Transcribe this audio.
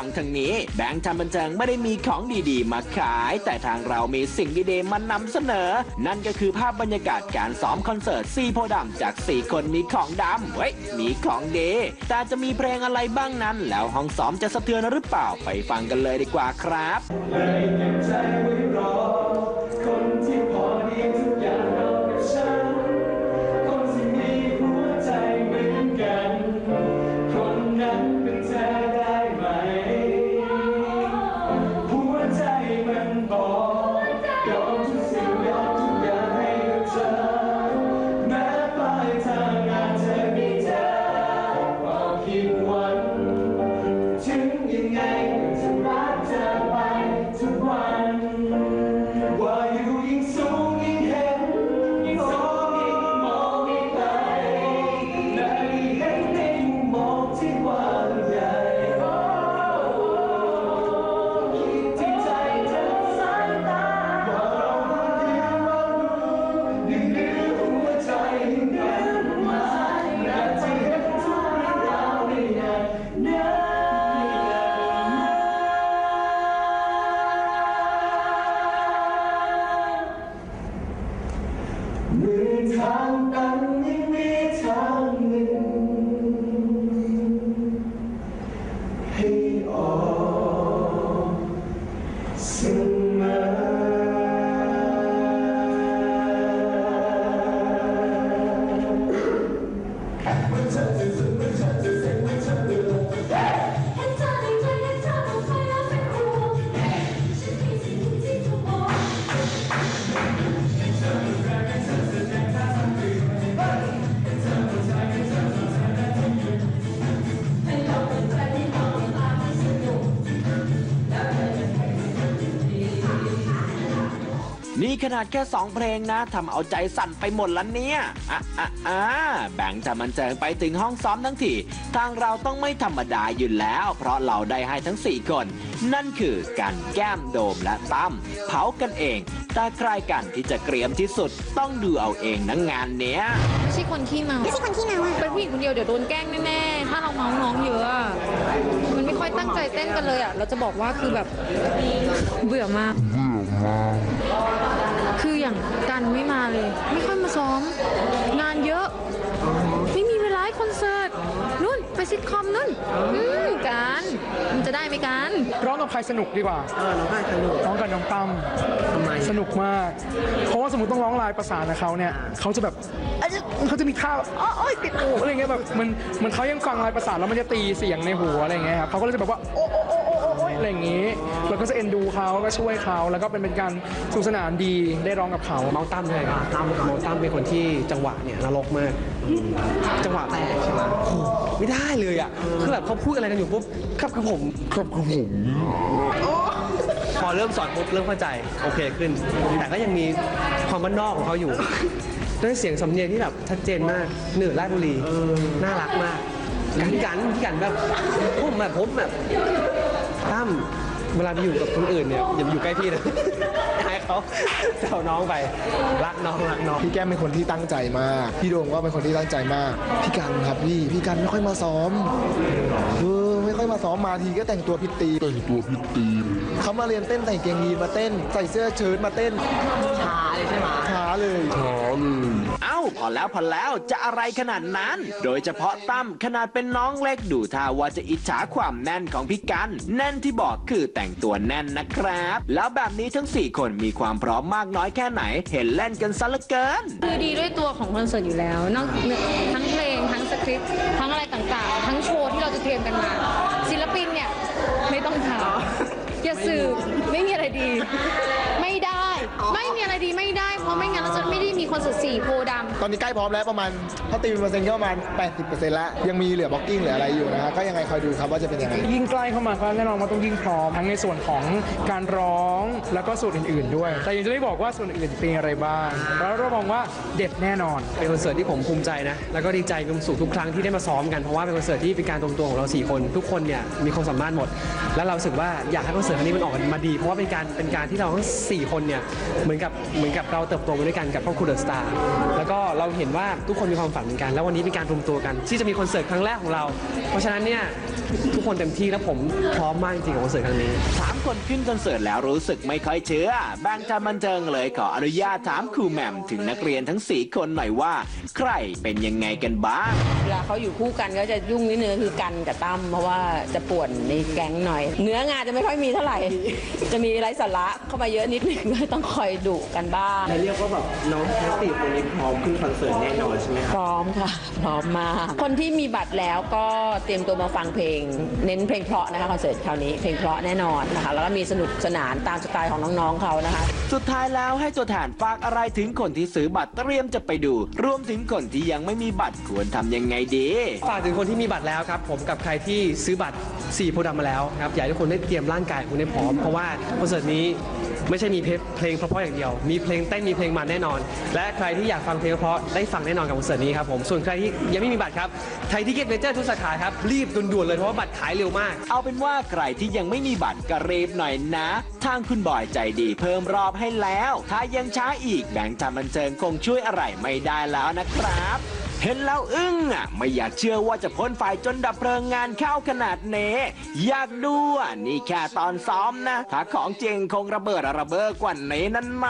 ฟังทางนี้ แบงค์ทำบันเทิงไม่ได้มีของดีๆ มาขาย แต่ทางเรามีสิ่งดีๆมานำเสนอ นั่นก็คือภาพบรรยากาศการซ้อมคอนเสิร์ตซีโพธิ์ดำจาก 4 คนมีของดำเว้ยมีของดีแต่จะมีเพลงอะไรบ้างนั้น แล้วห้องซ้อมจะสะเทือนหรือเปล่าไปฟังกันเลยดีกว่าครับ ขนาดแค่ 2 เพลงนะทำเอาใจสั่นไปหมดแล้วเนี่ยอะอะอะแบ่งจะมันเจิงไปถึงห้องซ้อมทั้งทีทางเราต้องไม่ธรรมดาอยู่แล้ว เพราะเราได้ให้ทั้ง 4 คน นั่นคือการแก้มโดมและตั้มเผากันเองแต่ใครกันที่จะเกรียมที่สุดต้องดูเอาเองนะงานเนี้ย ไม่ใช่คนขี้เมา ไม่ใช่คนขี้เมาอะเป็นผู้หญิงคนเดียวเดี๋ยวโดนแกล้งแน่ๆ ถ้าเราเมาน้องเยอะอะมันไม่ค่อยตั้งใจเต้นกันเลยอะเราจะบอกว่าคือแบบเบื่อมากคืออย่างกันไม่มาเลย ไม่ค่อยมาซ้อม งานเยอะ ไม่มีเวลาให้คอนเสิร์ตนู่นไป ซิทคอมนู่นอืมกันมันจะได้ไหมกันร้องกับใครสนุกดีกว่าเออน้องให้สนุกร้องกับน้องตั้มทำไมสนุกมาก เพราะว่าสมมติต้องร้องลายประสานกับเขาเนี่ยเขาจะแบบเอ้ยเขาจะมีท่าแบบอ้อโอ้ยติดหูอะไรเงี้ยแบบมันเหมันเขายังฟังลายประสานแล้วมันจะตีเสียงในหัวอะไรเงี้ยครับเขาก็เลยจะแบบว่าโอ้โอ้โอ้โอ้โอ้โอ้อะไรอย่างงี้เราก็จะเอ็นดูเขาก็ช่วยเขาแล้วก็เป็นเป็นการสนุกสนานดีได้ร้องกับเขาน้องตั้มเลยครับตั้มน้องตั้มเป็นคนที่จังหวะเนี่ยนรกมากจังหวะแตกใช่ไหมโอ้โห ไม่ได้เลยอะคือแบบเขาพูดอะไรกันอยู่ปุ๊บครับครับผมครับครับผมพอเริ่มสอนปุ๊บเริ่มเข้าใจโอเคขึ้น แต่ก็ยังมีความบ้านนอกของเขาอยู่ด้วยเสียงสำเนียงที่แบบชัดเจนมากเหนือราชบุรีน่ารักมากพี่กันพี่กันแบบผมแบบผมแบบตั้มเวลาไปอยู่กับคนอื่นเนี่ยอย่าไปอยู่ใกล้พี่นะ เขาแซวน้องไป รักน้องรักน้อง พี่แก้มเป็นคนที่ตั้งใจมาก พี่โดมก็เป็นคนที่ตั้งใจมาก พี่กันครับพี่ พี่กันไม่ค่อยมาซ้อมเออไม่ค่อยมาซ้อมมาทีก็แต่งตัวพิดตีแต่งตัวพิดตีเขามาเรียนเต้นใส่เกงยีนมาเต้น ใส่เสื้อเชิ้ตมาเต้นช้าเลยใช่ไหมช้าเลยช้าเลยเอ้า พอแล้วพอแล้วจะอะไรขนาดนั้น โดยเฉพาะตั้มขนาดเป็นน้องเล็กดูท่าว่าจะอิจฉาความแน่นของพี่กัน แน่นที่บอกคือแต่งตัวแน่นนะครับ แล้วแบบนี้ทั้ง 4 คนมีความพร้อมมากน้อยแค่ไหน เห็นเล่นกันซะเหลือเกิน คือดีด้วยตัวของคอนเสิร์ตอยู่แล้วนอกทั้งเพลงทั้งสคริปต์ทั้งอะไรต่างๆ ทั้งโชว์ที่เราจะเตรียมกันมา ศิลปินเนี่ยไม่ต้องถามอย่าสืบไม่มีอะไรดี ม่มีอะไรดีไม่ได้เพราะไม่งั้นเราจะไม่ได้มีคอนเสิร์ตสี่โพธิ์ดำ ตอนนี้ใกล้พร้อมแล้วประมาณถ้าตีเป็นเปอร์เซ็นต์ก็ประมาณ 80%แล้ว ยังมีเหลือบล็อกกิ้งเหลืออะไรอยู่นะฮะก็ยังไงคอยดูครับว่าจะเป็นยังไง ยิ่งใกล้เข้ามาก็แน่นอนว่าต้องยิ่งพร้อมทั้งในส่วนของการร้องแล้วก็ส่วนอื่นๆด้วย แต่ยังจะไม่บอกว่าส่วนอื่นเป็นอะไรบ้างแล้วเรามองว่าเด็ดแน่นอน เป็นคอนเสิร์ตที่ผมภูมิใจนะ แล้วก็ดีใจมีความสุขทุกครั้งที่ได้มาซ้อมกัน เพราะว่าเป็นคอนเสิร์ตที่เป็นการรวมตัวของเราสี่คน ทุกคนเนี่ยมีความสามารถหมด แล้วเรารู้สึกว่าอยากให้คอนเสิร์ตครั้งนี้มันออกมาดี เพราะว่าเป็นการเป็นการที่เราทั้งสี่คนเนี่ยมือนกับเหมือนกับเราเติบโตมาด้วยกันกับครอบครัวเดอะสตาร์แล้วก็เราเห็นว่าทุกคนมีความฝันเหมือนกัน แล้ววันนี้เป็นการรวมตัวกัน ที่จะมีคอนเสิร์ตครั้งแรกของเรา เพราะฉะนั้นเนี่ยทุกคนเต็มที่และผมพร้อมมากจริงๆกับคอนเสิร์ตครั้งนี้ถามคนขึ้นคอนเสิร์ตแล้วรู้สึกไม่ค่อยเชื่อแบงค์ทำบันเทิงเลยขออนุญาตถามครูแหม่มถึงนักเรียนทั้ง4คนหน่อยว่า ใครเป็นยังไงกันบ้าง เวลาเขาอยู่คู่กันก็จะยุ่งนิดนึงคือกันกับตั้มเพราะว่าจะป่วนในแก๊งหน่อย เนื้องานจะไม่ค่อยมีเท่าไหร่ จะมีไร้สาระเข้ามาเยอะนิดนึงก็ต้องคอยดุกันบ้างเรียกว่าแบบน้องทั้งสี่คนนี้พร้อมขึ้นคอนเสิร์ตแน่นอนใช่ไหมครับพร้อมค่ะ พร้อมมาก คนที่มีบัตรแล้วก็เตรียมตัวมาฟังเพลง เน้นเพลงเพราะนะคะคอนเสิร์ตคราวนี้เพลงเพราะแน่นอนนะคะ แล้วก็มีสนุกสนานตามสไตล์ของน้องๆเขานะคะ สุดท้ายแล้วให้ตัวแทนฝากอะไรถึงคนที่ซื้อบัตรเตรียมจะไปดู รวมถึงคนที่ยังไม่มีบัตรควรทำยังไงดี ฝากถึงคนที่มีบัตรแล้วครับผมกับใครที่ซื้อบัตร4โพธิ์ดำมาแล้วครับอยากให้ทุกคนได้เตรียมร่างกายของคุณให้พร้อมเพราะว่าคอนเสิร์ตนี้ ไม่ใช่มีเพลงเพราะๆอย่างเดียว มีเพลงเต้นมีเพลงมันแน่นอน และใครที่อยากฟังเพลงเพราะได้ฟังแน่นอนกับคอนเสิร์ตนี้ครับผมส่วนใครที่ยังไม่มีบัตรครับไทยทิเก็ตเมเจอร์ทุกสาขาครับรีบด่วนๆเลยเพราะว่าบัตรขายเร็วมาก เอาเป็นว่าใครที่ยังไม่มีบัตรก็รีบหน่อยนะ ทางคุณบอยใจดีเพิ่มรอบให้แล้ว ถ้ายังช้าอีกแบงค์ทำบันเทิงคงช่วยอะไรไม่ได้แล้วนะครับ เห็นแล้วอึ้งอะ ไม่อยากเชื่อว่าจะพ้นไฟจนดับเพลิงงานเข้าขนาดเนี้อยากดูอะนี่แค่ตอนซ้อมนะ ถ้าของจริงคงระเบิดระเบ้อกว่านี้นั่นแหม